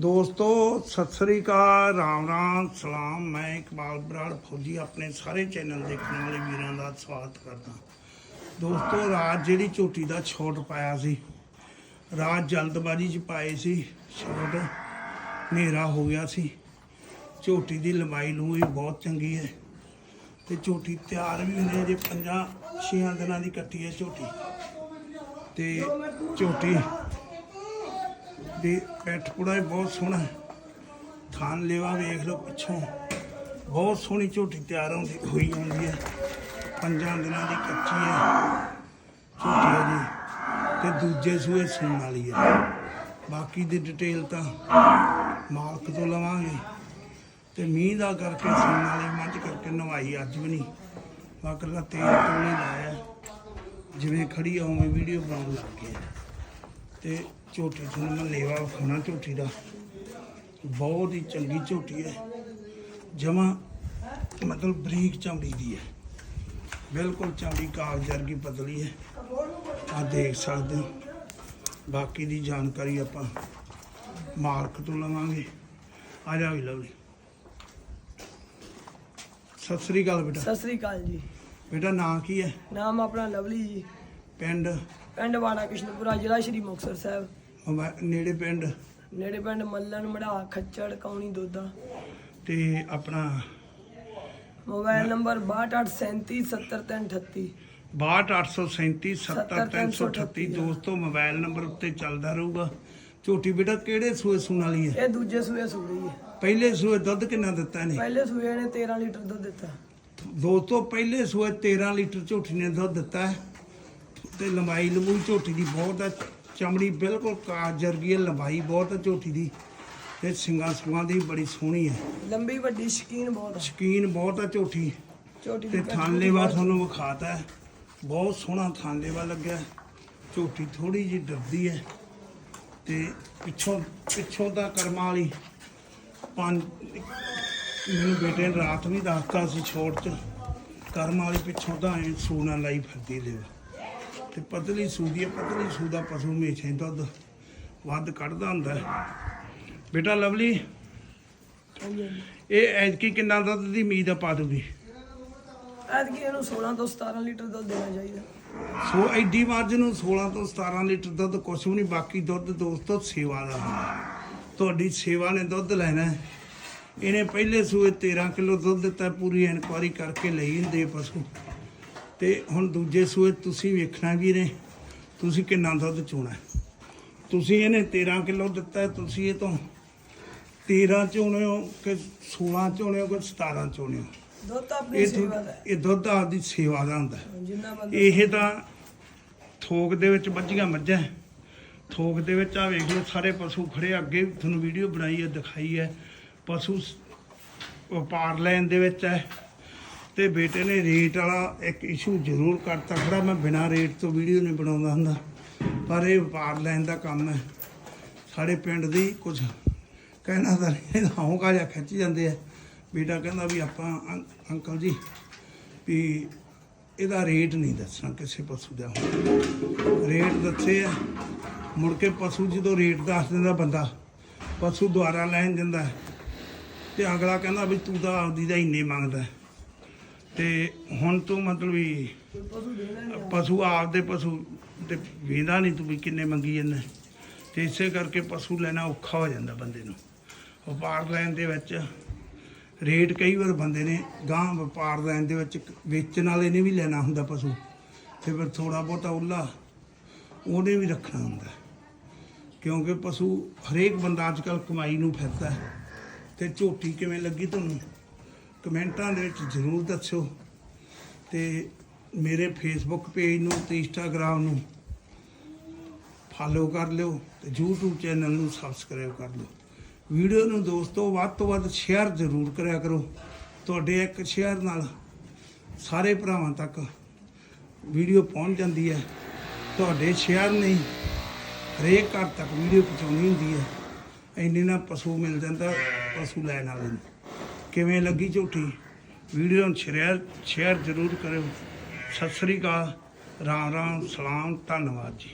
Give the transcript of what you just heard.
ਦੋਸਤੋ, ਸਤਿ ਸ੍ਰੀ ਅਕਾਲ, ਰਾਮ ਰਾਮ, ਸਲਾਮ। ਮੈਂ ਇਕਬਾਲ ਬਰਾੜ ਫੌਜੀ, ਆਪਣੇ ਸਾਰੇ ਚੈਨਲ ਦੇਖਣ ਵਾਲੇ ਵੀਰਾਂ ਦਾ ਸਵਾਗਤ ਕਰਦਾ। ਦੋਸਤੋ, ਰਾਤ ਜਿਹੜੀ ਝੋਟੀ ਦਾ ਛੋਟ ਪਾਇਆ ਸੀ, ਰਾਤ ਜਲਦਬਾਜ਼ੀ 'ਚ ਪਾਏ ਸੀ, ਛੋਟ ਹਨੇਰਾ ਹੋ ਗਿਆ ਸੀ। ਝੋਟੀ ਦੀ ਲੰਬਾਈ ਨੂੰ ਵੀ ਬਹੁਤ ਚੰਗੀ ਹੈ। ਤੇ ਝੋਟੀ ਤਿਆਰ ਵੀ ਹੋਣੀ ਹੈ, ਜੇ ਪੰਜਾਂ ਛੇਆਂ ਦਿਨਾਂ ਦੀ ਕੱਟੀ ਹੈ ਝੋਟੀ। ਤੇ ਝੋਟੀ ਦੇ ਪੈਠ ਪੁੜਾ ਵੀ ਬਹੁਤ ਸੋਹਣਾ ਹੈ। ਥਾਨ ਲੇਵਾ ਵੇਖ ਲਓ ਪਿੱਛੋਂ। ਬਹੁਤ ਸੋਹਣੀ ਝੋਟੀ ਤਿਆਰ ਹੁੰਦੀ ਹੋਈ ਹੁੰਦੀ ਹੈ। ਪੰਜਾਂ ਦਿਨਾਂ ਦੀ ਕੱਚੀ ਹੈ ਝੋਟੀ ਹੈ ਜੀ। ਤੇ ਦੂਜੇ ਸੂਏ ਸੂਣ ਵਾਲੀ ਹੈ। ਬਾਕੀ ਦੀ ਡਿਟੇਲ ਤਾਂ ਮਾਲਕ ਤੋਂ ਲਵਾਂਗੇ। ਤੇ ਮੀਂਹ ਦਾ ਕਰਕੇ ਸੂਣ ਵਾਲੀ ਮੱਝ ਕਰਕੇ ਨਵਾਈ ਅੱਜ ਵੀ ਨਹੀਂ। ਬਾਕੀ ਬਾਕਲਾ ਤੇਲ ਤੋਂ ਨਹੀਂ ਲਾਇਆ। ਜਿਵੇਂ ਖੜੀ ਆ, ਉਵੇਂ ਵੀਡੀਓ ਬਣਾਉਣ ਲੱਗ ਗਏ ਤੇ ਝੋਟੀ ਤੁਹਾਨੂੰ ਮੈਂ ਲੇਵਾ ਝੋਟੀ ਦਾ। ਬਹੁਤ ਹੀ ਚੰਗੀ ਝੋਟੀ ਹੈ। ਜਮਾ ਮਤਲਬ ਬਰੀਕ ਚਮੜੀ ਦੀ ਹੈ। ਬਿਲਕੁਲ ਚਮੜੀ ਕਾਗਜ਼ ਵਰਗੀ ਪਤਲੀ ਹੈ। ਆ ਦੇਖ ਸਕਦੇ ਹੋ। ਬਾਕੀ ਦੀ ਜਾਣਕਾਰੀ ਆਪਾਂ ਮਾਲਕ ਤੋਂ ਲਵਾਂਗੇ। ਆ ਜਾ ਵੀ ਲਵਲੀ ਸਤਿ ਸ੍ਰੀ ਅਕਾਲ ਬੇਟਾ। ਸਤਿ ਸ੍ਰੀ ਅਕਾਲ ਜੀ। ਬੇਟਾ ਨਾਂ ਕੀ ਹੈ? ਨਾਮ ਆਪਣਾ ਲਵਲੀ ਜੀ। ਪਿੰਡ? ਪਿੰਡ ਵਾੜਾ ਕਿਸ਼ਨਪੁਰਾ ਜ਼ਿਲ੍ਹਾ ਸ਼੍ਰੀ ਮੁਕਤਸਰ ਸਾਹਿਬ। ਮੋਬਾ- ਨੇੜੇ ਪਿੰਡ? ਨੇੜੇ ਪਿੰਡ ਮੱਲਣ ਮੜਾ ਖੱਚੜ ਕੌਣੀ ਦੋਦਾ। ਤੇ ਆਪਣਾ ਮੋਬਾਈਲ ਨੰਬਰ 6287370338 62837 70338 ਦੋਸਤੋ ਮੋਬਾਈਲ ਨੰਬਰ ਉੱਤੇ ਚੱਲਦਾ ਰਹੂਗਾ। ਝੋਟੀ ਬੇਟਾ ਕਿਹੜੇ ਸੂਏ ਸੂਣ ਵਾਲੀ ਹੈ? ਇਹ ਦੂਜੇ ਸੂਏ ਸੂਈ ਹੈ। ਪਹਿਲੇ ਸੂਏ ਦੁੱਧ ਕਿੰਨਾ ਦਿੱਤਾ ਨੇ ਪਹਿਲੇ ਸੂਏ ਨੇ 13 ਲੀਟਰ ਦੁੱਧ ਦਿੱਤਾ। ਦੋਸਤੋ ਪਹਿਲੇ ਸੂਏ 13 ਲੀਟਰ ਝੋਟੀ ਨੇ ਦੁੱਧ ਦਿੱਤਾ ਹੈ। ਤੇ ਲੰਬਾਈ ਲੰਬੂਈ ਝੋਟੀ ਦੀ ਬਹੁਤ ਹੈ ਚਮੜੀ ਬਿਲਕੁਲ ਕਾਜ ਵਰਗੀ ਹੈ ਲੰਬਾਈ ਬਹੁਤ ਹੈ ਝੋਟੀ ਦੀ ਤੇ ਸਿੰਗਾਂ ਸੁਆਂ ਦੀ ਬੜੀ ਸੋਹਣੀ ਹੈ ਲੰਬੀ ਵੱਡੀ ਸ਼ਕੀਨ ਬਹੁਤ ਹੈ ਸ਼ਕੀਨ ਬਹੁਤ ਹੈ ਝੋਟੀ। ਛੋਟੀ ਤੇ ਥਾਨਲੇਵਾ ਤੁਹਾਨੂੰ ਵਿਖਾਤਾ ਬਹੁਤ ਸੋਹਣਾ ਥਾਨਲੇਵਾ ਲੱਗਿਆ। ਝੋਟੀ ਥੋੜੀ ਜਿਹੀ ਡਰਦੀ ਹੈ। ਤੇ ਪਿੱਛੋਂ ਪਿੱਛੋਂ ਤਾਂ ਕਰਮਾਂ ਵਾਲੀ ਪੰਜ ਮੈਨੂੰ ਬੇਟੇ ਨੇ ਰਾਤ ਵੀ ਦੱਸਤਾ ਸੀ ਛੋੜ ਚ। ਕਰਮਾਂ ਵਾਲੀ ਪਿੱਛੋਂ ਤਾਂ ਐ ਸੂਣਾ ਲਾਈ ਫਿਰਦੀ ਲੈ ਤੇ ਪਤਲੀ ਸੂਦੀ ਹੈ ਪਤਲੀ ਸੂਦਾ ਪਸ਼ੂ ਹਮੇਸ਼ਾ ਦੁੱਧ ਵੱਧ ਕੱਢਦਾ ਹੁੰਦਾ ਹੈ। ਬੇਟਾ ਲਵਲੀ ਇਹ ਐਤਕੀ ਕਿੰਨਾ ਦੁੱਧ ਦੀ ਉਮੀਦ ਆ ਪਾ ਦੂਗੀ? ਐਤਕੀ ਇਹਨੂੰ 16 ਤੋਂ 17 ਲੀਟਰ ਦੁੱਧ ਦੇਣਾ ਚਾਹੀਦਾ। ਸੋ ਐਡੀ ਮੱਝ ਨੂੰ 16 ਤੋਂ 17 ਲੀਟਰ ਦੁੱਧ ਕੁਛ ਵੀ ਨਹੀਂ ਬਾਕੀ ਦੁੱਧ ਦੋਸਤੋ ਸੇਵਾ ਦਾ ਹੁੰਦਾ ਤੁਹਾਡੀ ਸੇਵਾ ਨੇ ਦੁੱਧ ਲੈਣਾ। ਇਹਨੇ ਪਹਿਲੇ ਸੂਏ 13 ਕਿਲੋ ਦੁੱਧ ਦਿੱਤਾ ਪੂਰੀ ਇਨਕੁਆਰੀ ਕਰਕੇ ਲਈ ਹੁੰਦੇ ਪਸ਼ੂ। ਤੇ ਹੁਣ ਦੂਜੇ ਸੂਏ ਤੁਸੀਂ ਵੇਖਣਾ ਵੀ ਨੇ ਤੁਸੀਂ ਕਿੰਨਾ ਦੁੱਧ ਚੋਣਾ। ਤੁਸੀਂ ਇਹਨੇ 13 ਕਿਲੋ ਦਿੱਤਾ ਤੁਸੀਂ ਇਹ ਤੋਂ 13 ਚੋਣੇ ਹੋ ਕਿ 16 ਚੋਣੇ ਹੋ ਕਿ 17 ਚੋਣੇ ਹੋ ਦੁੱਧ ਆਪਣੀ ਸੇਵਾ ਦਾ। ਇਹ ਦੁੱਧ ਆਪਦੀ ਸੇਵਾ ਦਾ ਹੁੰਦਾ ਇਹ ਤਾਂ ਥੋਕ ਦੇ ਵਿੱਚ ਵੱਜੀਆਂ ਮੱਝਾਂ। ਥੋਕ ਦੇ ਵਿੱਚ ਆ ਵੇਖ ਲਓ ਸਾਰੇ ਪਸ਼ੂ ਖੜੇ ਅੱਗੇ ਤੁਹਾਨੂੰ ਵੀਡੀਓ ਬਣਾਈ ਹੈ ਦਿਖਾਈ ਹੈ ਪਸ਼ੂ ਵਪਾਰ ਲੈਣ ਦੇ ਵਿੱਚ ਹੈ ਤੇ ਬੇਟੇ ਨੇ ਰੇਟ ਵਾਲਾ ਇੱਕ ਇਸ਼ੂ ਜ਼ਰੂਰ ਕਰਤਾ। ਖੜਾ ਮੈਂ ਬਿਨਾਂ ਰੇਟ ਤੋਂ ਵੀਡੀਓ ਨਹੀਂ ਬਣਾਉਂਦਾ ਹੁੰਦਾ। ਪਰ ਇਹ ਵਪਾਰ ਲੈਣ ਦਾ ਕੰਮ ਹੈ। ਸਾਡੇ ਪਿੰਡ ਦੀ ਕੁਝ ਕਹਿਣਾ ਤਾਂ ਨਹੀਂ ਹੌਂਕਾ ਜਿਹਾ ਖਿੱਚ ਜਾਂਦੇ ਆ। ਬੇਟਾ ਕਹਿੰਦਾ ਵੀ ਆਪਾਂ ਅੰ- ਅੰਕਲ ਜੀ ਵੀ ਇਹਦਾ ਰੇਟ ਨਹੀਂ ਦੱਸਣਾ ਕਿਸੇ ਪਸ਼ੂ ਦਾ। ਰੇਟ ਦੱਸੇ ਆ। ਮੁੜ ਕੇ ਪਸ਼ੂ ਜਦੋਂ ਰੇਟ ਦੱਸ ਦਿੰਦਾ ਬੰਦਾ ਪਸ਼ੂ ਦੁਆਰਾ ਲੈਣ ਜਾਂਦਾ ਹੈ, ਤੇ ਅਗਲਾ ਕਹਿੰਦਾ ਵੀ ਤੂੰ ਤਾਂ ਆਪਦੀ ਦਾ ਇੰਨੇ ਮੰਗਦਾ। ਤੇ ਹੁਣ ਤੂੰ ਮਤਲਬ ਵੀ ਪਸ਼ੂ ਆਪਦੇ ਪਸ਼ੂ ਤੇ ਵੇਂਦਾ ਨਹੀਂ ਤੂੰ ਵੀ ਕਿੰਨੇ ਮੰਗੀ ਜਾਂਦਾ। ਤੇ ਇਸੇ ਕਰਕੇ ਪਸ਼ੂ ਲੈਣਾ ਔਖਾ ਹੋ ਜਾਂਦਾ ਬੰਦੇ ਨੂੰ। ਵਪਾਰ ਲੈਣ ਦੇ ਵਿੱਚ ਰੇਟ ਕਈ ਵਾਰ ਬੰਦੇ ਨੇ ਗਾਂ ਵਪਾਰ ਲੈਣ ਦੇ ਵਿੱਚ ਵੇਚਣ ਵਾਲੇ ਨੇ ਵੀ ਲੈਣਾ ਹੁੰਦਾ ਪਸ਼ੂ। ਤੇ ਫਿਰ ਥੋੜਾ ਬਹੁਤਾ ਉੱਲਾ ਉਹਨੇ ਵੀ ਰੱਖਣਾ ਹੁੰਦਾ। ਕਿਉਂਕਿ ਪਸ਼ੂ ਹਰੇਕ ਬੰਦਾ ਅੱਜ ਕੱਲ ਕਮਾਈ ਨੂੰ ਫਿਰਦਾ। ਹੈ ਤੇ ਝੋਟੀ ਕਿਵੇਂ ਲੱਗੀ ਤੁਹਾਨੂੰ? ਕਮੈਂਟਾਂ ਦੇ ਵਿੱਚ ਜ਼ਰੂਰ ਦੱਸਿਓ ਤੇ ਮੇਰੇ ਫੇਸਬੁੱਕ ਪੇਜ ਨੂੰ ਤੇ ਇੰਸਟਾਗ੍ਰam ਨੂੰ ਫਾਲੋ ਕਰ ਲਿਓ ਤੇ YouTube ਚੈਨਲ ਨੂੰ ਸਬਸਕ੍ਰਾਈਬ ਕਰ ਲਿਓ। ਵੀਡੀਓ ਨੂੰ ਦੋਸਤੋ ਵੱਧ ਤੋਂ ਵੱਧ ਸ਼ੇਅਰ ਜ਼ਰੂਰ ਕਰਿਆ ਕਰੋ। ਤੁਹਾਡੇ ਇੱਕ ਸ਼ੇਅਰ ਨਾਲ ਸਾਰੇ ਭਰਾਵਾਂ ਤੱਕ ਵੀਡੀਓ ਪਹੁੰਚ ਜਾਂਦੀ ਹੈ। ਤੁਹਾਡੇ ਸ਼ੇਅਰ ਨਹੀਂ, ਹਰੇਕ ਘਰ ਤੱਕ ਵੀਡੀਓ ਪਹੁੰਚਾਉਣੀ ਹੁੰਦੀ ਹੈ। ਇੰਨੇ ਨਾਲ ਪਸ਼ੂ ਮਿਲ ਜਾਂਦਾ, ਪਸ਼ੂ ਲੈਣ ਵਾਲੇ ਨੂੰ। ਕਿਵੇਂ ਲੱਗੀ ਝੂਠੀ? ਵੀਡੀਓ ਨੂੰ ਸ਼ੇਅਰ ਸ਼ੇਅਰ ਜ਼ਰੂਰ ਕਰਿਓ। ਸਤਿ ਸ੍ਰੀ ਅਕਾਲ। ਰਾਮ ਰਾਮ, ਸਲਾਮ, ਧੰਨਵਾਦ ਜੀ।